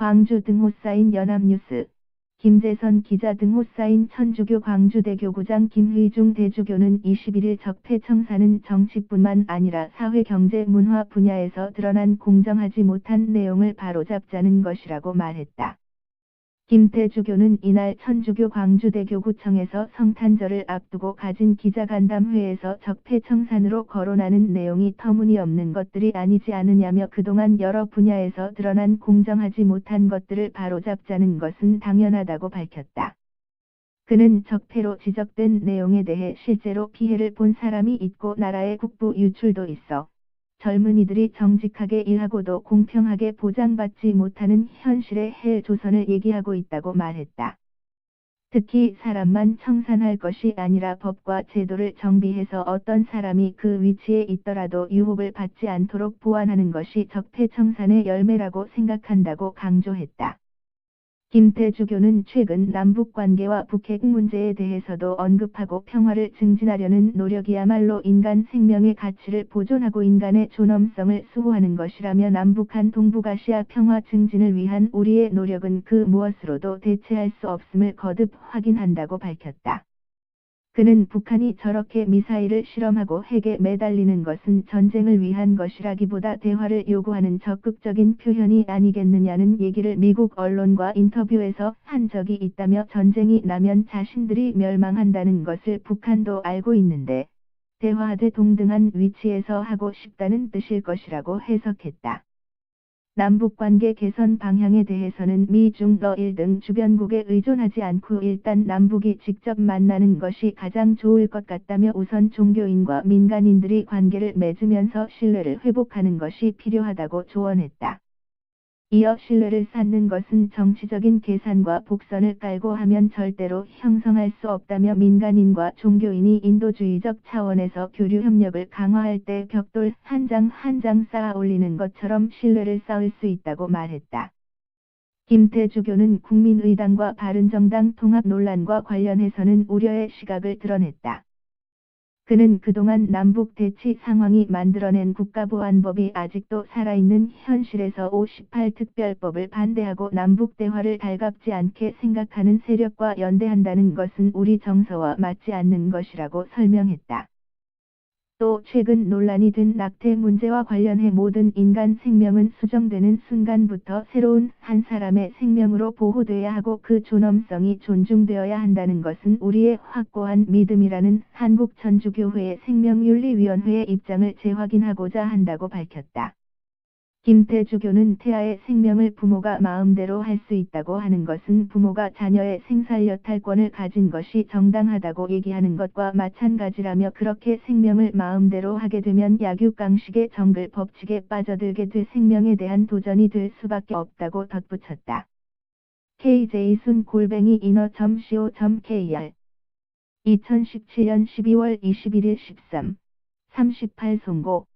광주 등호 사인 연합뉴스 김재선 기자 등호 사인 천주교 광주대교구장 김의중 대주교는 21일 적폐청사는 정치뿐만 아니라 사회 경제 문화 분야에서 드러난 공정하지 못한 내용을 바로잡자는 것이라고 말했다. 김태주교는 이날 천주교 광주대교구청에서 성탄절을 앞두고 가진 기자간담회에서 적폐청산으로 거론하는 내용이 터무니없는 것들이 아니지 않느냐며 그동안 여러 분야에서 드러난 공정하지 못한 것들을 바로잡자는 것은 당연하다고 밝혔다. 그는 적폐로 지적된 내용에 대해 실제로 피해를 본 사람이 있고 나라의 국부 유출도 있어 젊은이들이 정직하게 일하고도 공평하게 보장받지 못하는 현실의 헬 조선을 얘기하고 있다고 말했다. 특히 사람만 청산할 것이 아니라 법과 제도를 정비해서 어떤 사람이 그 위치에 있더라도 유혹을 받지 않도록 보완하는 것이 적폐청산의 열매라고 생각한다고 강조했다. 김태주교는 최근 남북 관계와 북핵 문제에 대해서도 언급하고 평화를 증진하려는 노력이야말로 인간 생명의 가치를 보존하고 인간의 존엄성을 수호하는 것이라며 남북한 동북아시아 평화 증진을 위한 우리의 노력은 그 무엇으로도 대체할 수 없음을 거듭 확인한다고 밝혔다. 그는 북한이 저렇게 미사일을 실험하고 핵에 매달리는 것은 전쟁을 위한 것이라기보다 대화를 요구하는 적극적인 표현이 아니겠느냐는 얘기를 미국 언론과 인터뷰에서 한 적이 있다며 전쟁이 나면 자신들이 멸망한다는 것을 북한도 알고 있는데 대화하되 동등한 위치에서 하고 싶다는 뜻일 것이라고 해석했다. 남북관계 개선 방향에 대해서는 미, 중, 러일 등 주변국에 의존하지 않고 일단 남북이 직접 만나는 것이 가장 좋을 것 같다며 우선 종교인과 민간인들이 관계를 맺으면서 신뢰를 회복하는 것이 필요하다고 조언했다. 이어 신뢰를 쌓는 것은 정치적인 계산과 복선을 깔고 하면 절대로 형성할 수 없다며 민간인과 종교인이 인도주의적 차원에서 교류 협력을 강화할 때 벽돌 한 장 한 장 쌓아 올리는 것처럼 신뢰를 쌓을 수 있다고 말했다. 김태주교는 국민의당과 바른정당 통합 논란과 관련해서는 우려의 시각을 드러냈다. 그는 그동안 남북 대치 상황이 만들어낸 국가보안법이 아직도 살아있는 현실에서 58특별법을 반대하고 남북 대화를 달갑지 않게 생각하는 세력과 연대한다는 것은 우리 정서와 맞지 않는 것이라고 설명했다. 또 최근 논란이 된 낙태 문제와 관련해 모든 인간 생명은 수정되는 순간부터 새로운 한 사람의 생명으로 보호돼야 하고 그 존엄성이 존중되어야 한다는 것은 우리의 확고한 믿음이라는 한국천주교회의 생명윤리위원회의 입장을 재확인하고자 한다고 밝혔다. 김태주교는 태아의 생명을 부모가 마음대로 할 수 있다고 하는 것은 부모가 자녀의 생살 여탈권을 가진 것이 정당하다고 얘기하는 것과 마찬가지라며 그렇게 생명을 마음대로 하게 되면 약육강식의 정글 법칙에 빠져들게 돼 생명에 대한 도전이 될 수밖에 없다고 덧붙였다. KJ순 골뱅이 인어.co.kr 2017년 12월 21일 13, 38 송고